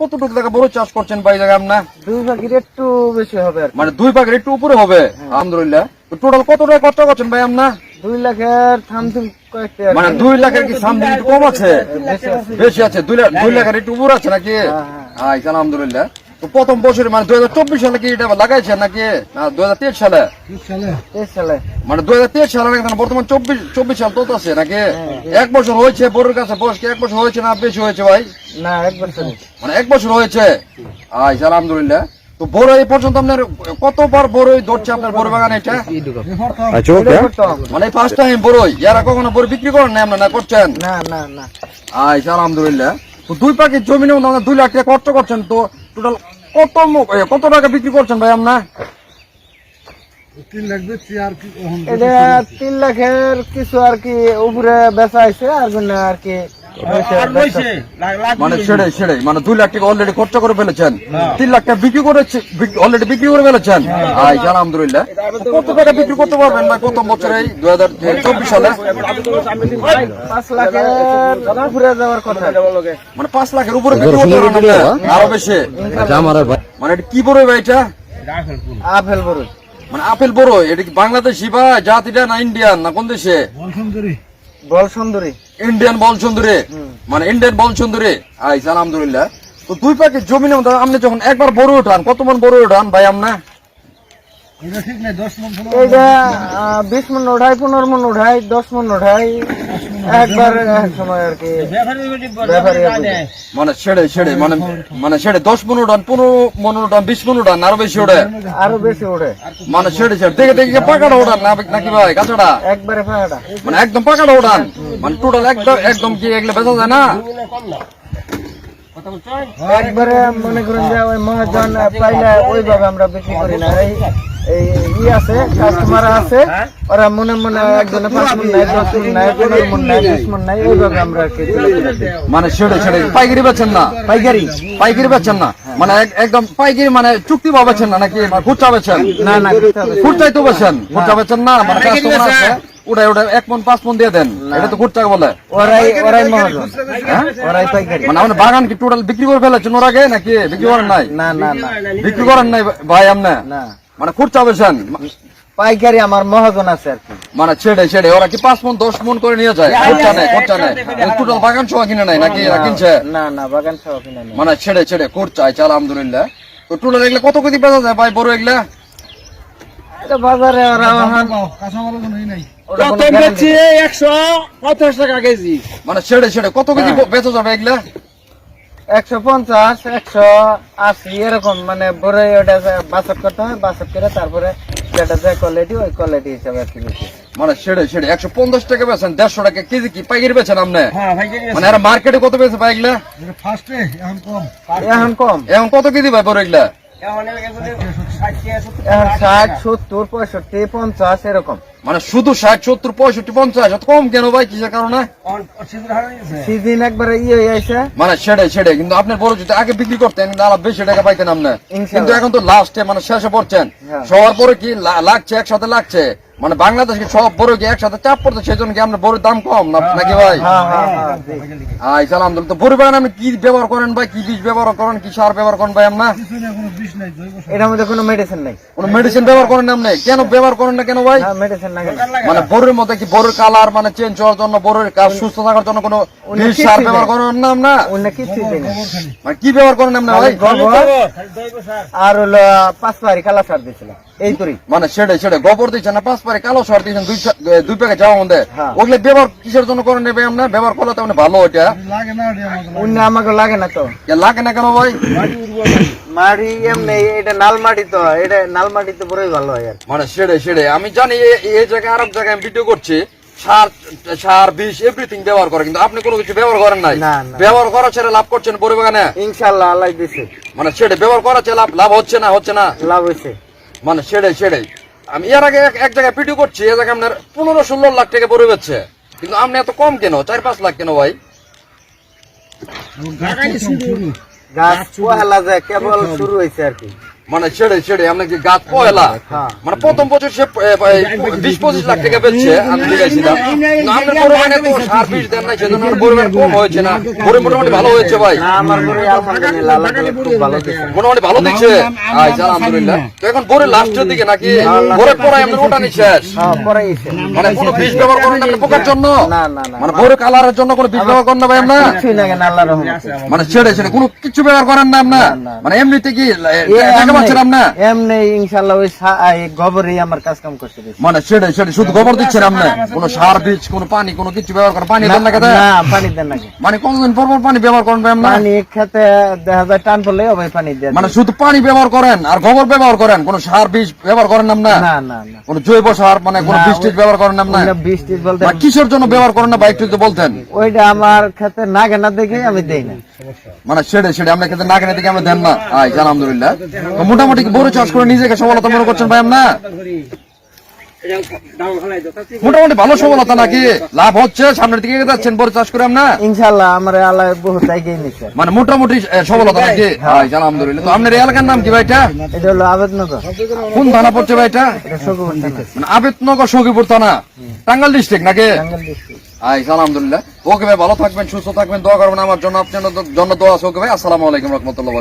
কতটুকু টাকা বড় চাষ করছেন ভাই জায়গা আপনার দুই ভাগের একটু বেশি হবে মানে দুই ভাগের একটু উপরে হবে? আলহামদুলিল্লাহ। টোটাল কত টাকা খরচা করছেন ভাই আপনার দুই লাখের থামথুম কয়েকটি আর কি। মানে দুই লাখের কি সামথিং একটু কম আছে? বেশি আছে। দুই লাখ দুই লাখের একটু উপর আছে নাকি? হ্যাঁ, আলহামদুলিল্লাহ তো প্রথম বছরে মানে দুই হাজার চব্বিশ সালে কি এটা লাগাইছেন নাকি? না দুই হাজার তেইশ সালে? তেইশ সালে। মানে দুই হাজার তেইশ সালে নাকি বর্তমান চব্বিশ চব্বিশ সাল তো আছে নাকি? এক বছর হয়েছে বড়োর কাছে বয়স কি এক বছর হয়েছে না বেশি হয়েছে ভাই? না এক বছর মানে এক বছর হয়েছে? আই আলহামদুলিল্লাহ। তো বড় এই পর্যন্ত আপনার কতবার বড়ই ধরছে আপনার বড় বাগান এটা? এটা মানে ফার্স্ট টাইম বড়ই? ইয়ারা কখনো বড় বিক্রি করেন না আপনার না করছেন? না না না। আই আলহামদুলিল্লাহ। তো দুই জমিনে আপনারা দুই লাখ টাকা খরচ করছেন তো টোটাল কত কত টাকা বিক্রি করছেন ভাই আপনার? এটা তিন লাখের কিছু আর কি উপরে বেচা আছে আর আর কি মানে সেড়ে সেড়ে মানে দুই লাখ টাকা অলরেডি খরচা করে ফেলেছেন। তিন লাখ টাকা বিক্রি করেছে অলরেডি বিক্রি করে ফেলেছেন। আই আলহামদুলিল্লাহ। কত টাকা বিক্রি করতে পারবেন ভাই প্রথম বছরে দুই হাজার চব্বিশ সালে? পাঁচ লাখের উপরে যাওয়ার কথা। মানে পাঁচ লাখের উপরে বিক্রি করতে পারবেন আরও বেশি। মানে এটা কি বড় ভাই এটা? আপেল বড় মানে আপেল বড় এটা কি বাংলাদেশি বা জাতিটা না ইন্ডিয়ান না কোন দেশে? বল সুন্দরী ইন্ডিয়ান বল সুন্দরী মানে ইন্ডিয়ান বল সুন্দরী আইস আলহামদুলিল্লাহ। তো দুই প্যাকেট জমিনে মধ্যে আপনি যখন একবার বড় উঠান কত মন বড় উঠান ভাই এইটা বিশ মন উঠাই পনেরো মন উঠাই দশ মন উঠাই। একবার এক সময় আর কি ব্যাপারী আর কি। মানে ছেড়ে ছেড়ে মানে মানে ছেড়ে দশ মন উঠান পনেরো মন উঠান বিশ মন উঠান আরও বেশি ওঠে। আরও বেশি উঠে মানে ছেড়ে ছেড়ে দেখে দেখে পাকাটা উঠান না নাকি ভাই কাঁচাটা? একবারে মানে একদম পাকাটা উঠান মানে টোটাল একদম একদম কি এগুলো বেচা যায় না? একবারে মনে করেন যে ওই মহাজন পাইলে ওইভাবে আমরা বিক্রি করি না। ই আছে কাস্টমার আছে ওরা মনে মনে একজনে পাঁচ মন নেয় দশ মন নেয় পনেরো মন নেয় বিশ মন এইভাবে আমরা। মানে ছেড়ে ছেড়ে পাইকারি বেচেন না পাইকারি পাইকারি বেচেন না। মানে একদম পাইকারি মানে চুক্তি বেচেন না নাকি মানে খুচরা বেচেন? না না। খুচরাই তো বেচেন। খুচরা বেচেন না মানে কাস্টমার আছে ওটাই ওটা এক মন পাঁচ মন দিয়ে দেন। এটা তো খুচরা বলে। ওরাই ওরাই মহাজন। হ্যাঁ? ওরাই পাইকারি। মানে আমাদের বাগান কি টোটাল বিক্রি করে ফেলেছেন ওর আগে নাকি বিক্রি করেন নাই? না না না বিক্রি করেন নাই ভাই আপনি? না। মানে খুচরা বেচেন পাইকারি আমার মহাজন আছে আর কি। মানে ছেড়ে ছেড়ে। ওরা কি পাঁচ মন দশ মন করে নিয়ে যায়? খুচরা নেই খুচরা নেই। টোটাল বাগান সহ কিনে নাই নাকি? কিনছে? না না বাগান সহ কিনে নেই মানে ছেড়ে ছেড়ে খুচরা চাই আলহামদুলিল্লাহ। তো টোটাল এগুলো কত কেজি বেচা যায় ভাই বড় এগুলা? এটা বাজারে ওরা ওখান ওরা কোনো guarantee নেই। একশো পঞ্চাশ টাকা কেজি? মানে ছেড়ে ছেড়ে কত কেজি বেচা যাবে এগুলা? একশো পঞ্চাশ একশো আশি এরকম মানে বড় ওটা বাসক করতে হয় বাসক করে তারপরে যে কোয়ালিটি ওই কোয়ালিটি হিসাবে আর কি মানে ছেড়ে ছেড়ে একশো পঞ্চাশ টাকা বেছেন দেড়শো টাকা কেজি কি? পাইকারি বেছেন আপনি? হ্যাঁ মানে এরা মার্কেটে কত বেছে ভাই এগুলা এখন কম। এখন কত কেজি ভাই বড় এগুলা? এখন ষাট সত্তর পঁয়ষট্টি পঞ্চাশ এরকম। মানে শুধু ষাট সত্তর পঁয়ষট্টি পঞ্চাশ এত কম কেন ভাই কিসের কারণে? সিজন একবারে ইয়ে হয়ে মানে ছেড়ে ছেড়ে কিন্তু আপনার বড় যদি আগে বিক্রি করতেন কিন্তু আলাপ বেশি টাকা পাইতেন আপনি। কিন্তু এখন তো লাস্টে মানে শেষে পড়ছেন। হ্যাঁ। সবার পরে কি লা- লাগছে একসাথে লাগছে? মানে বাংলাদেশকে সব বড় কি একসাথে চাপ পড়ছে সেই জন্য কি আপনার বড় দাম কম না- নাকি ভাই? হ্যাঁ হ্যাঁ হ্যাঁ আই সালাম তো বড় বাগান আমি কি ব্যবহার করেন ভাই? কি বীজ ব্যবহার করেন? কি সার ব্যবহার করেন ভাই আপনার এটার মধ্যে কোনো মেডিসিন নেই। কোন মেডিসিন ব্যবহার করেন না আপনি? কেন ব্যবহার করেন না কেন ভাই? হ্যাঁ মেডিসিন লাগে। না। মানে বড়ের মধ্যে কি বড়ের কালার মানে চেঞ্জ হওয়ার জন্য বড়ের কাজ সুস্থ থাকার জন্য কোনো বীজ সার? ব্যবহার করেন না না অন্য কিছু দিই মানে কি ব্যবহার করেন আপনি ভাই? গোবর। আর হলো পাঁচ পাহাড়ি কালা সার দিয়েছিল এই করি। মানে ছেড়ে ছেড়ে গোবর দিচ্ছেন না পাঁচ পারে কালো সার দিচ্ছেন দুই দুই প্যাকেট যাওয়া মধ্যে হ্যাঁ। ওগুলো ব্যবহার কিসের জন্য করেন নেবে আমরা? ব্যবহার করলে তো মানে ভালো ওইটা অন্য আমাকে লাগে। না তো। লাগে না কেন ভাই? মাটি এমনি এটা নাল মাটি তো এটা নাল মাটি তো বড়ই ভালো হয় মানে ছেড়ে ছেড়ে আমি জানি এই জায়গায় আরেক জায়গায় আমি ভিডিও করছি। সার সার বিষ এভরিথিং ব্যবহার করে কিন্তু আপনি কোনো কিছু ব্যবহার করেন নাই। না, না। ব্যবহার করা ছেড়ে লাভ করছেন বড় বাগানে ইনশাল্লাহ আল্লাহ দিছে। মানে ছেড়ে ব্যবহার করা ছেড়ে লাভ লাভ হচ্ছে না হচ্ছে না? লাভ হয়েছে মানে ছেড়ে ছেড়ে আমি এর আগে এক- জায়গায় ভিডিও করছি এ জায়গায় আপনার পনেরো ষোলো লাখ টাকা পরে যাচ্ছে কিন্তু আপনি এত কম কেন? চার পাঁচ লাখ কেন ভাই? গাছ কেবল শুরু হয়েছে আর কি। মানে ছেড়ে ছেড়ে গাছ পয়লা। হ্যাঁ। মানে প্রথম বছর সে বিশ পঁচিশ লাখ টাকা বেচছে আমি দেখেছিলাম আমাদের পরিমাণে তো সার বিষ দেন না সেজন্য আমার পরিমাণ কম হয়েছে না। পরিমাণ মোটামুটি ভালো হয়েছে ভাই। না আমার ঘরে আলহামদুলিল্লাহ আল্লাহ তাআলা খুব ভালো দিয়েছে মোটামুটি ভালো দিচ্ছে আচ্ছা আলহামদুলিল্লাহ। তো এখন বোরের লাস্টের দিকে নাকি ওটানি শেষ। হ্যাঁ মানে কোনো বীজ ব্যবহার করেন না আপনি পোকার জন্য? মানে কালারের জন্য কোনো বীজ ব্যবহার করেন না ভাই আপনার? মানে ছেড়ে ছেড়ে কোনো কিছু ব্যবহার করেন না আপনার। মানে এমনিতে কি পাচ্ছেন আপনার এমনি- এমনি ইনশাআল্লাহ ওই গোবরই আমার কাজ কাম করতে মানে শুধু গোবর দিচ্ছেন আপনি? কোনো সার বীজ কোনো পানি কোনো কিছু ব্যবহার করেন? পানি দেন না খেতে? না পানি দেন নাকি মানে কতদিন পর পর পানি ব্যবহার করেন ভাই পানি খেতে দেখা যায় টান পড়লে ওই পানি দিয়ে মানে শুধু পানি ব্যবহার করেন আর গোবর ব্যবহার করেন? কোনো সার বীজ ব্যবহার করেন না না না না। কোনো জৈব সার মানে কোনো না, বীজ টিজ ব্যবহার করেন না ওইটা বীজ টিজ বলতে মানে কিসের জন্য ব্যবহার করেন না ভাই? একটু বলতেন। ওইটা আমার খেতে না কেনা দেখে আমি দেই না। মানে ছেড়ে ছেড়ে আমরা খেতে না কেনে দিকে আমরা দেন না। আলহামদুলিল্লাহ। মোটামুটি বড় চাষ করে নিজেকে সফলতা মনে করছেন ভাই আপনার? মোটামুটি ভালো সফলতা নাকি? লাভ হচ্ছে সামনের দিকে যাচ্ছেন বড় চাষ করে আপনার? ইনশাআল্লাহ আমার আল্লাহ বহুত এগিয়ে নিচ্ছে মানে মোটামুটি সফলতা নাকি? আলহামদুলিল্লাহ। তো আপনার এলাকার নাম কি ভাইটা এটা? হলো আবেদনগর। কোন থানা পড়ছে ভাইটা মানে আবেদনগর সখীপুর থানা। টাঙ্গাল ডিস্ট্রিক্ট নাকি? টাঙ্গাইল আলহামদুলিল্লাহ। ওকে ভাই ভালো থাকবেন সুস্থ থাকবেন দোয়া করবেন আমার জন্য আপনার জন্য দোয়া আছে ওকে ভাই। আসসালামু আলাইকুম রহমতুল্লাহ